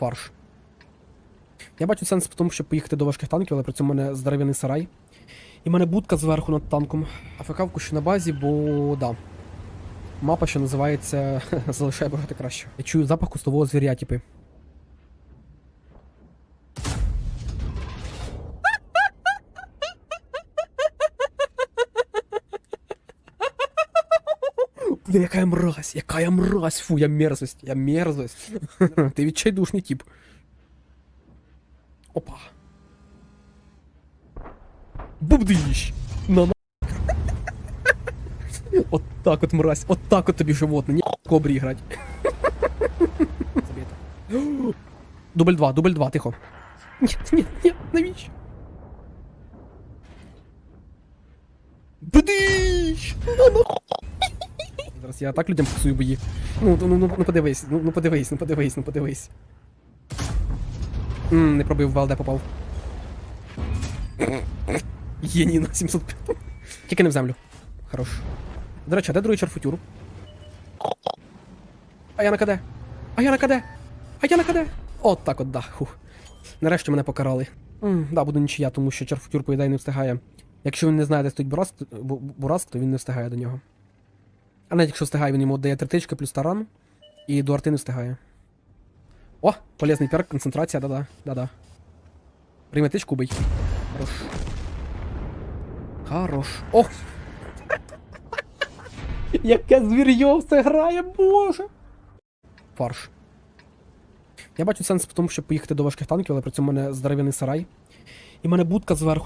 Фарш. Я бачу сенс в тому, щоб поїхати до важких танків, але при цьому в мене здоров'яний сарай. І в мене будка зверху над танком. АФК ще на базі, бо да. Мапа, що називається Залишає бажати краще. Я чую запах кустового звіря, типи. Бля, яка я мразь, яка я мразь, фу, я мерзость, я мерзость. Ти відчайдушний тип. Опа. Бубдищ! На на. От так от мразь, от так от тобі животне, ні кобрі грать. Дубль 2, дубль 2, тихо. Ні, ні, ні, навіщо? Бдищ! На на. Зараз я так людям фіксую бої. Ну, ну, ну, ну подивись, ну, ну подивись, ну подивись, ну подивись. Ммм, не пробив, в ВЛД попав. Єні на 705. Тільки не в землю. Хорош. До речі, а де другий чарфутюр? А я на КД. А я на КД. А я на КД. От так от, да. Хух. Нарешті мене покарали. М, да, буду нічия, тому що чарфутюр, по ідеї, не встигає. Якщо він не знає, де стоїть Бураск, Бу- Бураск, то він не встигає до нього. А навіть якщо встигає, він йому дає три тички плюс таран, і до арти не встигає. О, полезний перк, концентрація, да-да, да-да. Прийме тичку, бий. Хорош. Хорош. Ох! Яке звір'йо все грає, боже! Фарш. Я бачу сенс в тому, щоб поїхати до важких танків, але при цьому в мене здоров'яний сарай. І в мене будка зверху